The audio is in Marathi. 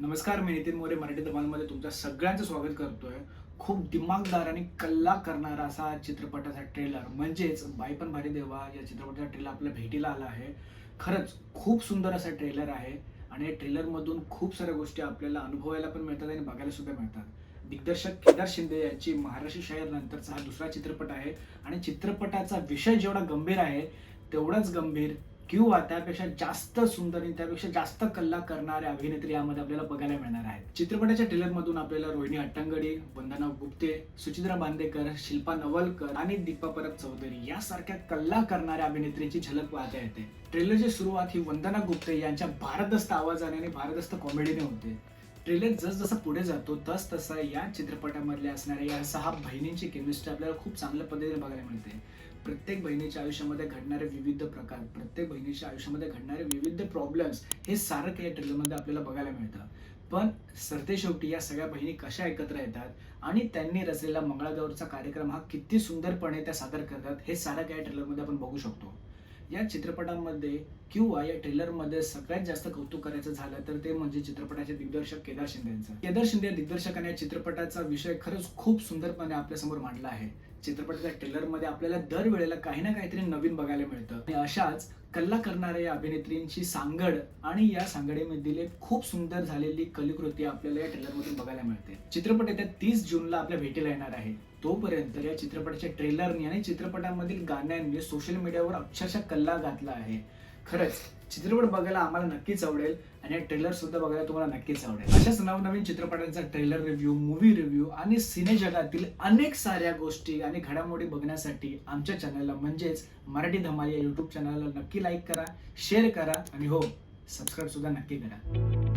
नमस्कार मी नितीन मोरे मराठी धमालमध्ये तुमचं सगळ्यांचं स्वागत करतोय. खूप दिमागदार आणि कल्ला करणारा असा चित्रपटाचा ट्रेलर म्हणजेच बाई पण भारी देवा या चित्रपटाचा ट्रेलर आपल्या भेटीला आला आहे. खरंच खूप सुंदर असा ट्रेलर आहे आणि या ट्रेलरमधून खूप साऱ्या गोष्टी आपल्याला अनुभवायला पण मिळतात आणि बघायला सुद्धा मिळतात. दिग्दर्शक केदार शिंदे यांची महाराष्ट्र शाहीर नंतरचा हा दुसरा चित्रपट आहे आणि चित्रपटाचा विषय जेवढा गंभीर आहे तेवढाच गंभीर किंवा त्यापेक्षा जास्त सुंदर आणि त्यापेक्षा जास्त कल्ला करणाऱ्या अभिनेत्री यामध्ये आपल्याला बघायला मिळणार आहेत. चित्रपटाच्या ट्रेलर मधून आपल्याला रोहिणी अट्टंगडी वंदना गुप्ते सुचित्रा बांदेकर शिल्पा नवलकर आणि दीपा परब चौधरी यासारख्या कल्ला करणाऱ्या अभिनेत्रीची झलक पाहता येते. ट्रेलरची सुरुवात ही वंदना गुप्ते यांच्या भारदस्त आवाजाने आणि भारदस्त कॉमेडीने होते. ट्रेलर जसजसा पुढे जातो तस तसा या चित्रपटामधल्या असणाऱ्या या सहा बहिणींची केमिस्ट्री आपल्याला खूप चांगल्या पद्धतीने बघायला मिळते. प्रत्येक बहिणीच्या आयुष्यामध्ये घडणारे विविध प्रकार प्रत्येक बहिणीच्या आयुष्यामध्ये घडणारे विविध प्रॉब्लेम्स हे सारं काही ट्रेलरमध्ये आपल्याला बघायला मिळतं. पण सरते शेवटी या सगळ्या बहिणी कशा एकत्र येतात आणि त्यांनी रचलेला मंगळागौरचा कार्यक्रम हा किती सुंदरपणे त्या सादर करतात हे सारं काही ट्रेलरमध्ये आपण बघू शकतो. या चित्रपटामध्ये किंवा या ट्रेलरमध्ये सगळ्यात जास्त कौतुक करायचं झालं तर ते म्हणजे चित्रपटाचे दिग्दर्शक केदार शिंदे यांचं. केदार शिंदे या दिग्दर्शकाने या चित्रपटाचा विषय खरंच खूप सुंदरपणे आपल्यासमोर मांडला आहे. चित्रपटाच्या ट्रेलरमध्ये आपल्याला दरवेळेला काही ना काहीतरी नवीन बघायला मिळतं. आणि अशाच कल्ला करणाऱ्या या अभिनेत्रींची सांगड आणि या सांगडीमधील एक खूप सुंदर झालेली कलाकृती आपल्याला या ट्रेलरमधून बघायला मिळते. चित्रपट येत्या तीस जूनला आपल्या भेटीला येणार आहे. तोपर्यंत या चित्रपटाच्या ट्रेलरनी आणि चित्रपटामधील गाण्यांनी सोशल मीडियावर अक्षरशः कल्ला घातला आहे. खरंच चित्रपट बघायला आम्हाला नक्कीच आवडेल आणि ट्रेलर सुद्धा बघायला तुम्हाला नक्कीच आवडेल. अशाच नवनवीन चित्रपटांचा ट्रेलर रिव्ह्यू मूवी रिव्ह्यू आणि सिने जगातील अनेक साऱ्या गोष्टी आणि घडामोडी बघण्यासाठी आमच्या चॅनलला म्हणजेच मराठी धमाल या युट्यूब चॅनलला नक्की लाईक करा शेअर करा आणि हो सबस्क्राईब सुद्धा नक्की करा.